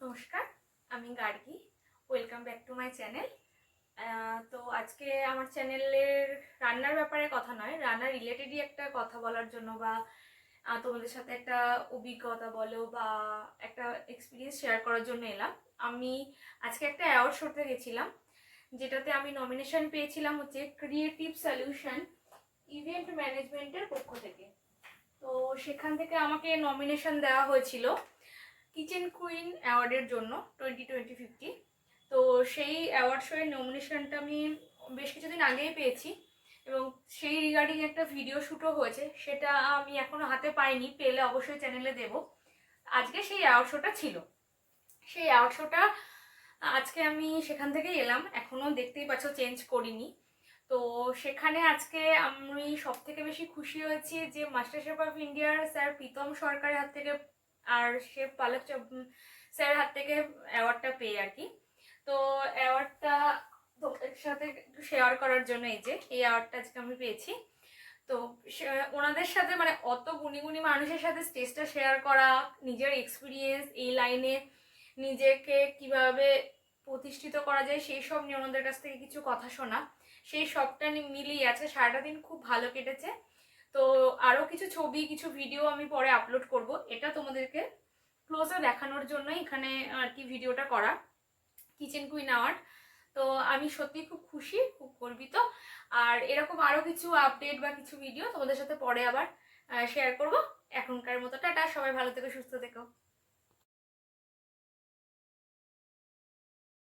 নমস্কার, আমি Gargi. Welcome back to my channel. তো আজকে আমার চ্যানেলের রান্নার ব্যাপারে কথা নয়, রান্নার রিলেটেডই একটা কথা বলার জন্য বা তোমাদের সাথে একটা অভিজ্ঞতা বলো বা, একটা এক্সপিরিয়েন্স শেয়ার করার জন্য এলাম। আমি আজকে একটা অ্যাওয়ার্ড শোতে গেছিলাম, যেটাতে আমি নমিনেশন পেয়েছিলাম হচ্ছে ক্রিয়েটিভ সলিউশন ইভেন্ট ম্যানেজমেন্টের পক্ষ থেকে। তো সেখান থেকে আমাকে নমিনেশন দেওয়া হয়েছিল। কিচেন কুইন অ্যাওয়ার্ডের জন্য টোয়েন্টি টোয়েন্টি ফিফটি তো সেই অ্যাওয়ার্ড শোয়ের নমিনেশনটা আমি বেশ কিছুদিন আগেই পেয়েছি এবং সেই রিগার্ডিং একটা ভিডিও শ্যুটও হয়েছে, সেটা আমি এখনও হাতে পাইনি, পেলে অবশ্যই চ্যানেলে দেব। আজকে সেই অ্যাওয়ার্ড শোটা ছিল। সেই অ্যাওয়ার্ড শোটা আজকে আমি সেখান থেকেই এলাম, এখনও দেখতেই পাচ্ছ চেঞ্জ করিনি। তো সেখানে আজকে আমি সব থেকে বেশি খুশি হয়েছি যে মাস্টার শেফ অফ ইন্ডিয়ার স্যার প্রীতম সরকারের হাত থেকে আর সে পালক স্যারের হাত থেকে অ্যাওয়ার্ডটা পেয়ে আর কি। তো অ্যাওয়ার্ডটা সাথে একটু শেয়ার করার জন্য এই যে, এই অ্যাওয়ার্ডটা আজকে আমি পেয়েছি। তো ওনাদের সাথে মানে অত গুণী গুণী মানুষের সাথে স্টেজটা শেয়ার করা, নিজের এক্সপিরিয়েন্স এই লাইনে নিজেকে কীভাবে প্রতিষ্ঠিত করা যায়, সেই সব নিয়ে ওনাদের কাছ থেকে কিছু কথা শোনা। সেই সবটা মিলিয়ে আছে সারাটা দিন খুব ভালো কেটেছে। তো আরও কিছু ছবি, কিছু ভিডিও আমি পরে আপলোড করব। এটা তোমাদেরকে ক্লোজে দেখানোর জন্য এখানে আর কি ভিডিওটা করা। কিচেন কুইন আওয়ার্ড তো আমি সত্যি খুব খুশি, খুব গর্বিত। আর এরকম আরও কিছু আপডেট বা কিছু ভিডিও তোমাদের সাথে পরে আবার শেয়ার করব। এখনকার মতো টাটা, সবাই ভালো থেকো, সুস্থ থেকো।